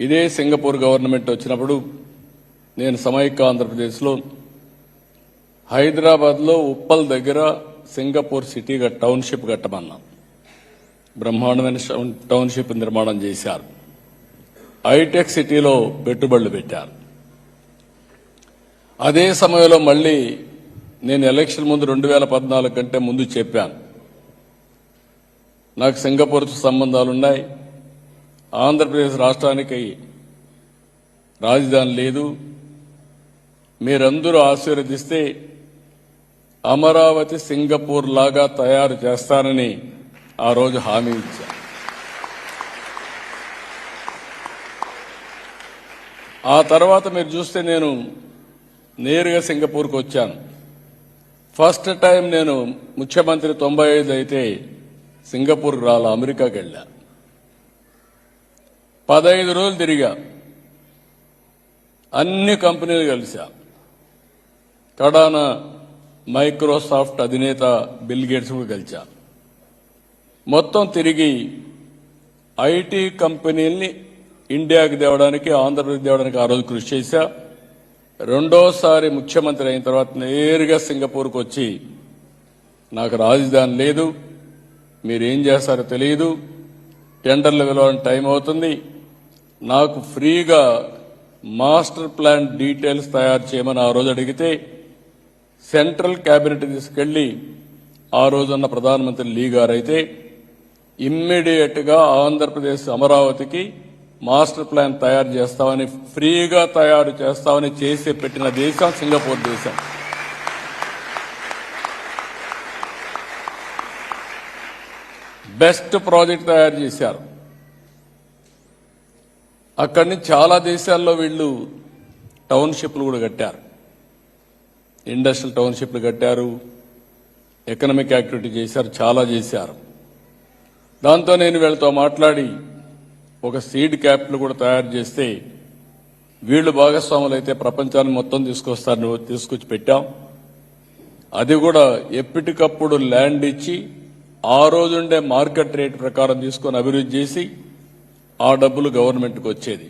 ఇదే Singapore government వచ్చినప్పుడు నేను సమైక్య ఆంధ్రప్రదేశ్లో హైదరాబాద్లో ఉప్పల్ దగ్గర సింగపూర్ సిటీగా టౌన్షిప్ కట్టమన్నాను బ్రహ్మాండమైన టౌన్షిప్ నిర్మాణం చేశారు. హైటెక్ సిటీలో పెట్టుబడులు పెట్టారు. అదే సమయంలో మళ్ళీ నేను ఎలక్షన్ ముందు రెండు వేల పద్నాలుగు కంటే ముందు చెప్పాను. నాకు సింగపూర్తో సంబంధాలున్నాయి. ఆంధ్రప్రదేశ్ రాష్ట్రానికి రాజధాని లేదు. మీరందరూ ఆశీర్వదిస్తే అమరావతి సింగపూర్ లాగా తయారు చేస్తానని ఆ రోజు హామీ ఇచ్చా ఆ తర్వాత మీరు చూస్తే నేను నేరుగా సింగపూర్కి వచ్చాను. ఫస్ట్ టైం నేను ముఖ్యమంత్రి తొంభై ఐదు అయితే సింగపూర్కి రాలా అమెరికాకి వెళ్ళా. పదహైదు రోజులు తిరిగా. అన్ని కంపెనీలు కలిసా. కడాన మైక్రోసాఫ్ట్ అధినేత బిల్ గేట్స్ కూడా కలిసా. మొత్తం తిరిగి ఐటీ కంపెనీల్ని ఇండియాకి తేవడానికి ఆంధ్రప్రదేశ్ తేవడానికి ఆ రోజు కృషి చేశా రెండోసారి ముఖ్యమంత్రి అయిన తర్వాత నేరుగా సింగపూర్కి వచ్చి నాకు రాజధాని లేదు మీరేం చేస్తారో తెలియదు టెండర్లు వెళ్ళాలని టైం అవుతుంది నాకు ఫ్రీగా మాస్టర్ ప్లాన్ డీటెయిల్స్ తయారు చేయమని ఆ రోజు అడిగితే సెంట్రల్ క్యాబినెట్ తీసుకెళ్ళి ఆ రోజున్న ప్రధానమంత్రి లీ గారైతే ఇమ్మీడియట్గా ఆంధ్రప్రదేశ్ అమరావతికి మాస్టర్ ప్లాన్ తయారు చేస్తామని ఫ్రీగా తయారు చేస్తామని చేసి పెట్టిన దేశం సింగపూర్ దేశం. బెస్ట్ ప్రాజెక్ట్ తయారు చేశారు. అక్కడి నుంచి చాలా దేశాల్లో వీళ్ళు టౌన్షిప్లు కూడా కట్టారు. ఇండస్ట్రియల్ టౌన్షిప్లు కట్టారు. ఎకనామిక్ యాక్టివిటీ చేశారు చాలా చేశారు. దాంతో నేను వీళ్ళతో మాట్లాడి ఒక సీడ్ క్యాపిటల్ కూడా తయారు చేస్తే వీళ్ళు భాగస్వాములు అయితే ప్రపంచాన్ని మొత్తం తీసుకొస్తారు తీసుకొచ్చి పెట్టాం. అది కూడా ఎప్పటికప్పుడు ల్యాండ్ ఇచ్చి ఆ రోజుండే మార్కెట్ రేట్ ప్రకారం తీసుకొని అభివృద్ధి చేసి ఆ డబ్బులు గవర్నమెంట్కి వచ్చేది.